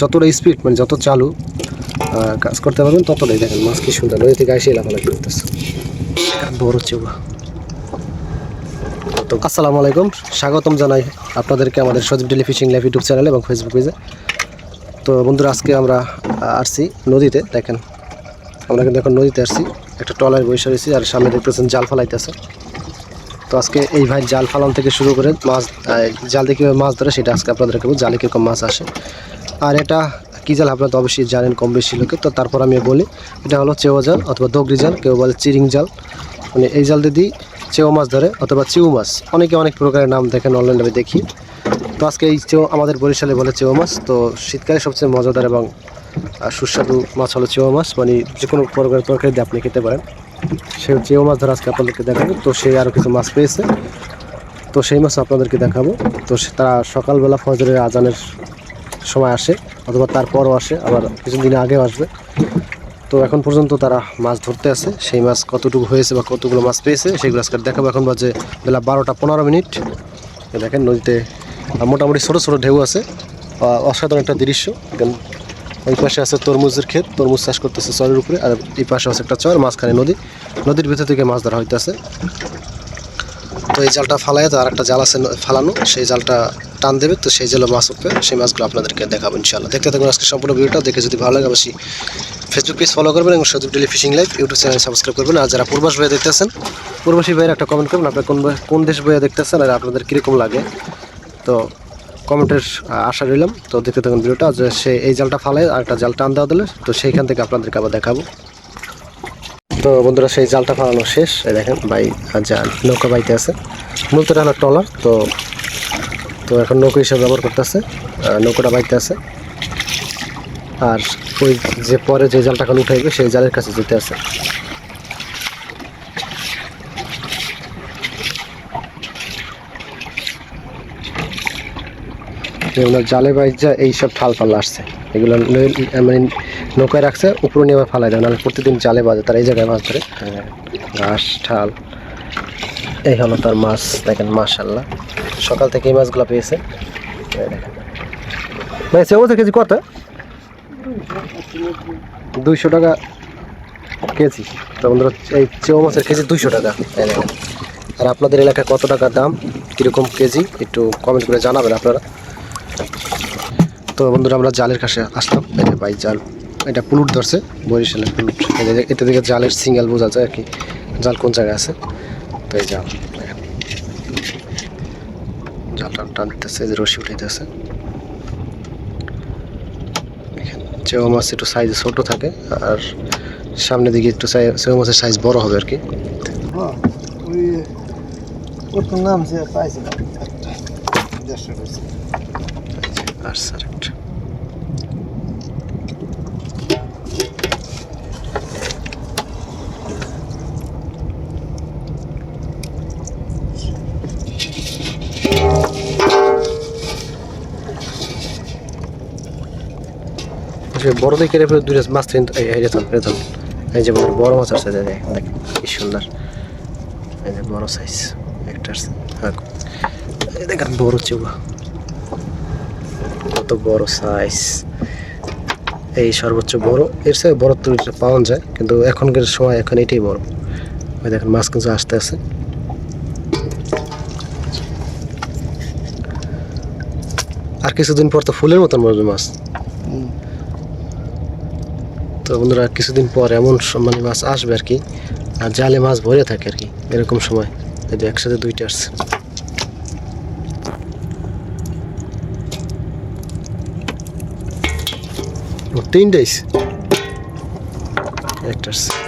যতটা স্পিড মানে যত চালু কাজ করতে পারবেন, ততটাই দেখেন মাছ কি সুন্দর। নদী থেকে এসে লাফালাফি করতেছে। বড় চেবা তো আসসালামু আলাইকুম, স্বাগতম জানাই আপনাদেরকে আমাদের Sajib daily fishing live YouTube channel এবং ফেসবুক পেজে। তো বন্ধুরা, আজকে আমরা আসছি নদীতে, দেখেন। আমরা কিন্তু এখন নদীতে আসছি, একটা টলার বসে রয়েছি আর সামনে দেখতেছেন জাল ফালাইতেছে। তো আজকে এই ভাই জাল ফালান থেকে শুরু করে মাছ জাল দিয়ে কীভাবে মাছ ধরে সেটা আজকে আপনাদেরকে জালে কীরকম মাছ আসে আর এটা কী জাল আপনারা তো অবশ্যই জানেন, কম বেশি লোকে। তো তারপর আমি বলি, এটা হলো চেও জাল অথবা দগরি জাল, কেউ বলে চিরিং জাল। মানে এই জাল দিয়ে দিই চেও মাছ ধরে অথবা চিউ মাছ। অনেকে অনেক প্রকারের নাম দেখেন অনলাইনে আমি দেখি। তো আজকে এই চেও, আমাদের বরিশালে বলে চেও মাছ। তো শীতকালে সবচেয়ে মজাদার এবং সুস্বাদু মাছ হলো চেও মাছ। মানে যে কোনো প্রকারের তরকারি দিয়ে আপনি খেতে পারেন। সে চেও মাছ ধরে আজকে আপনাদেরকে দেখাবো। তো সে আরও কিছু মাছ পেয়েছে। তো সেই মাছ আপনাদেরকে দেখাবো। তো তারা সকালবেলা ফজরের আজানের সময় আসে, অথবা তারপরও আসে, আবার কিছুদিন আগেও আসবে। তো এখন পর্যন্ত তারা মাছ ধরতে আছে। সেই মাছ কতটুকু হয়েছে বা কতগুলো মাছ পেয়েছে, সেগুলো আজকে দেখাবো। এখন বাজে বেলা বারোটা পনেরো মিনিট। দেখেন নদীতে মোটামুটি ছোটো ছোটো ঢেউ আছে অসাধারণ একটা দৃশ্য। ওই পাশে আছে তরমুজের ক্ষেত। তরমুজ চাষ করতেছে চরের উপরে, আর এই পাশে আছে একটা চর, মাঝখানে নদী। নদীর ভিতর থেকে মাছ ধরা হইতেছে। তো এই জালটা ফালায় তো আর একটা জাল আছে ফালানো, সেই জালটা টান দেবে, তো সেই জালে মাছ উঠবে। সেই মাছগুলো আপনাদেরকে দেখাবো ইনশাল্লাহ দেখতে থাকুন আজকে সম্পূর্ণ ভিডিওটা। দেখে যদি ভালো লাগে অবশ্যই ফেসবুক পেজ ফলো করবেন এবং Sajib daily fishing live YouTube channel subscribe করবেন। আর যারা পূর্বাস বইয়ে দেখতেছেন পূর্বাসী ভাইয়ের একটা কমেন্ট করবেন আপনার কোন কোন দেশ বইয়ে দেখতেছেন আর আপনাদের কীরকম লাগে। তো কমেন্টের আশা রইলাম। তো দেখতে থাকুন ভিডিওটা। যে সে এই জালটা ফালায় আর একটা জাল টান দেওয়া দিলে, তো সেইখান থেকে আপনাদেরকে আবার দেখাবো। তো বন্ধুরা, সেই জালটা ফালানো শেষ। দেখেন, ভাই জাল, নৌকা বাইতে আছে। মূলত এটা হলো ট্রলার, তো তো এখন নৌকা হিসেবে ব্যবহার করতেছে নৌকাটা বাইতে আছে। আর ওই যে পরে যে জালটা এখন উঠাইবে সেই জালের কাছে যেতে আছে। যেগুলো জালে বাইজা, এইসব ঠাল ফাল আসছে। এগুলো মানে নৌকায় রাখছে উপরে নিয়ে আবার ফালাই দেয় নাহলে প্রতিদিন জালে বাজে তারা এই জায়গায় মাছ ধরে। হ্যাঁ, ঘাস ঠাল এই হলো তার মাছ দেখেন মাশাল্লাহ সকাল থেকে এই মাছগুলো পেয়েছে। ভাই সেবো কেজি কত? দুইশো টাকা কেজি। তো বন্ধুরা এই চেও মাছের কেজি দুইশো টাকা। আর আপনাদের এলাকায় কত টাকা দাম? কীরকম কেজি? একটু কমেন্ট করে জানাবেন আপনারা। তো বন্ধুরা আমরা জালের কাছে আসলাম। ভাই জাল। এটা পুলুট ধরছে বরিশালের পুলুট। এতে থেকে জালের সিঙ্গেল বোঝা যায় আর কি জাল কোন জায়গায় আছে? তো এই জাল। জালটা টানতেছে এই যে রশি উঠাইতেছে। চেও মাছ একটু সাইজ ছোট থাকে আর সামনের দিকে একটু চেও মাছের সাইজ বড় হবে আর কি। হ্যাঁ নাম যে পাইছিলাম আচ্ছা, বড় দেখে রেখে দুইটা মাছ তিন এই এই যে বড় মাছ আছে দেখেন দেখেন কি সুন্দর। এই যে বড় সাইজ একটা আছে হ্যাঁ দেখেন বড় চেবা কত বড় সাইজ এই সর্বোচ্চ বড় এর সাথে বড় তো এটা পাওয়া যায় কিন্তু এখনকার সময় এখন এটাই বড়। ওই দেখেন মাছ কিন্তু আসতে আছে আর কিছুদিন পর তো ফুলের মতন মরবে মাছ। তো বন্ধুরা কিছুদিন পর এমন মানে মাছ আসবে আর কি। আর জালে মাছ ভরে থাকে আর কি, এরকম সময়। এই যে একসাথে দুইটা আসছে। তিনটাইস একটা আসছে।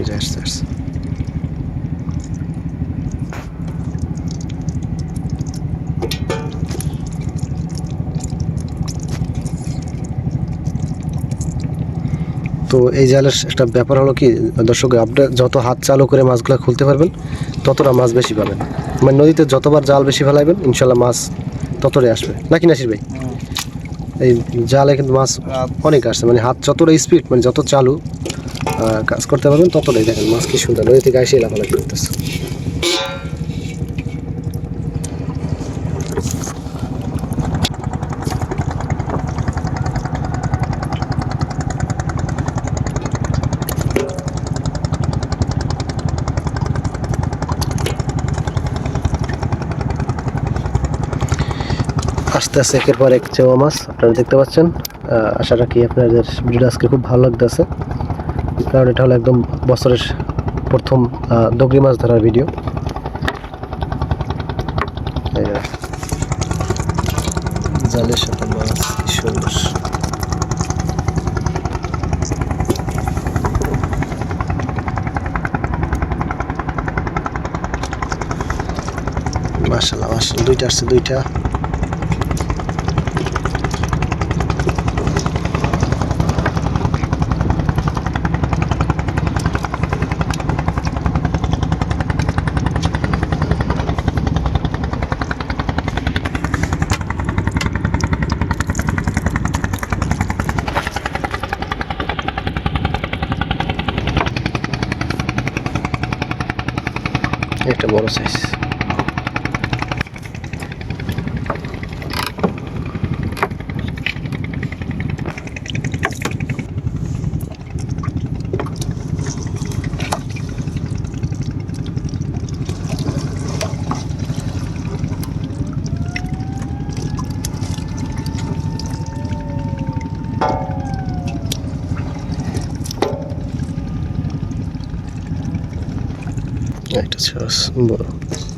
এই যে আসছে আসছে তো এই জালের একটা ব্যাপার হলো কি দর্শক আপনি যত হাত চালু করে মাছগুলো খুলতে পারবেন ততটা মাছ বেশি পাবেন। মানে নদীতে যতবার জাল বেশি ফেলাইবেন ইনশাল্লাহ মাছ ততটাই আসবে। নাকি নাসির ভাই? এই জালে কিন্তু মাছ অনেক আসছে মানে হাত যতটা স্পিড মানে যত চালু কাজ করতে পারবেন, ততটাই দেখেন মাছ কি সুন্দর। নদী থেকে এসে লাফালাফি করতেছে। আস্তে আস্তে একের পর এক চেওয়া মাছ, আপনারা দেখতে পাচ্ছেন। আশা রাখি আপনাদের ভিডিওটা আজকে খুব ভালো লাগতেছে। কারণ এটা হলো একদম বছরের প্রথম ডগরি মাছ ধরার ভিডিও জালের সাথে মাছ মাসাল্লাহ মাসাল্লাহ দুইটা আসছে, দুইটা। একটা বড় সাইজ একটা ছস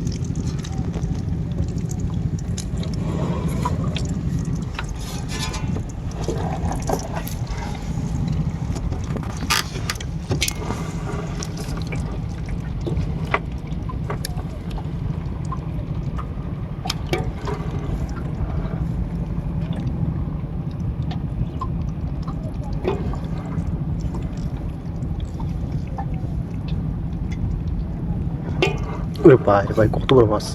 ভাই ভাই কত বড় মাছ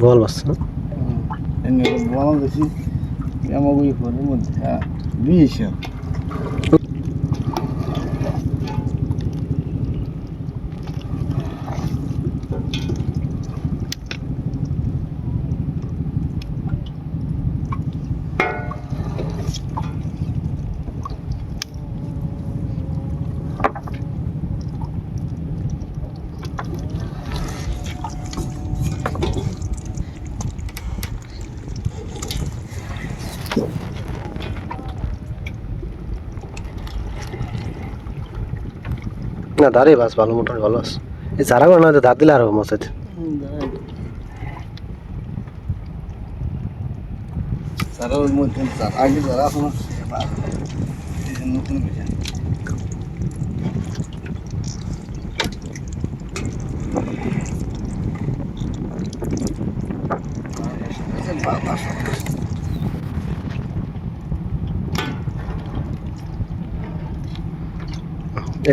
বল মাছ না বলা বেশি আমার ওই ঘরের মধ্যে হ্যাঁ বিশ না, দাঁড়িয়ে মাছ ভালো মোটামুটি ভালো আছে এই চারা না দাঁত দিলে আরও মাছ আছে যারা ওর মধ্যে যারা আগে যারা এখন এই যে নতুন বিষয়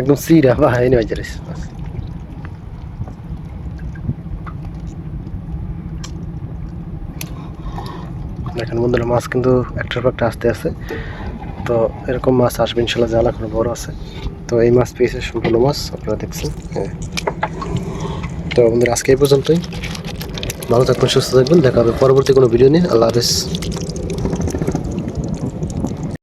একদম সিরা বা এনে বাজারে মাছ দেখেন বন্ধুরা, মাছ কিন্তু একটার পর একটা আসতে আছে। তো এরকম মাছ আসবে ইনশাল্লাহ, জ্বালা কোনো বড় আছে। তো এই মাছ পেয়েছে সম্পূর্ণ মাছ, আপনারা দেখছেন হ্যাঁ। তো বন্ধুরা, আজকে এই পর্যন্তই। ভালো থাকবেন, সুস্থ থাকবেন, দেখা হবে পরবর্তী কোনো ভিডিও নিয়ে। আল্লাহ হাফেজ।